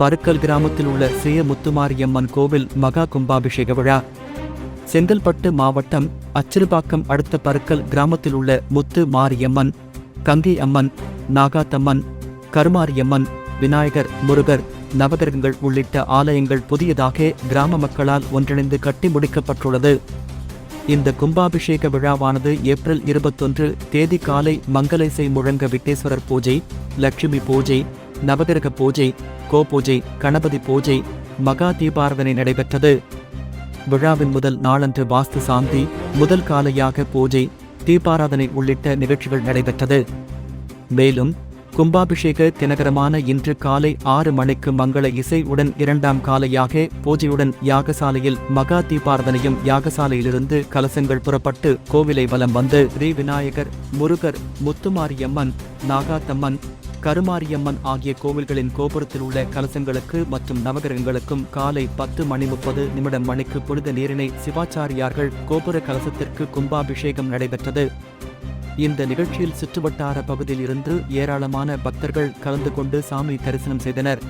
பருக்கல் கிராமத்தில் உள்ள சிய முத்துமாரியம்மன் கோவில் மகா கும்பாபிஷேக விழா. செங்கல்பட்டு மாவட்டம் அச்சிறுபாக்கம் அடுத்த பருக்கல் கிராமத்தில் உள்ள முத்து மாரியம்மன் கங்கை அம்மன் நாகாத்தம்மன் கருமாரியம்மன் விநாயகர் முருகர் நவகிரகங்கள் உள்ளிட்ட ஆலயங்கள் புதியதாக கிராம மக்களால் ஒன்றிணைந்து கட்டி முடிக்கப்பட்டுள்ளது. இந்த கும்பாபிஷேக விழாவானது ஏப்ரல் இருபத்தொன்று தேதி காலை மங்கள முழங்க விட்டேஸ்வரர் பூஜை லட்சுமி பூஜை நவகிரக பூஜை கோ பூஜை கணபதி பூஜை மகா தீபாரதனை நடைபெற்றது. விழாவின் முதல் நாளன்று வாஸ்து சாந்தி முதல் காலையாக பூஜை தீபாராதனை உள்ளிட்ட நிகழ்ச்சிகள் நடைபெற்றது. மேலும் கும்பாபிஷேக தினகரமான இன்று காலை ஆறு மணிக்கு மங்கள இசையுடன் இரண்டாம் காலையாக பூஜையுடன் யாகசாலையில் மகா தீபாரதனையும் யாகசாலையிலிருந்து கலசங்கள் புறப்பட்டு கோவிலை வலம் வந்து ஸ்ரீ விநாயகர் முருகர் முத்துமாரியம்மன் நாகாத்தம்மன் கருமாரியம்மன் ஆகிய கோவில்களின் கோபுரத்தில் உள்ள கலசங்களுக்கு மற்றும் நவகிரகங்களுக்கும் காலை பத்து மணி முப்பது நிமிடம் மணிக்கு புனித நீரினை சிவாச்சாரியார்கள் கோபுர கலசத்திற்கு கும்பாபிஷேகம் நடைபெற்றது. இந்த நிகழ்ச்சியில் சுற்றுவட்டார பகுதியில் இருந்து ஏராளமான பக்தர்கள் கலந்து கொண்டு சாமி தரிசனம் செய்தனர்.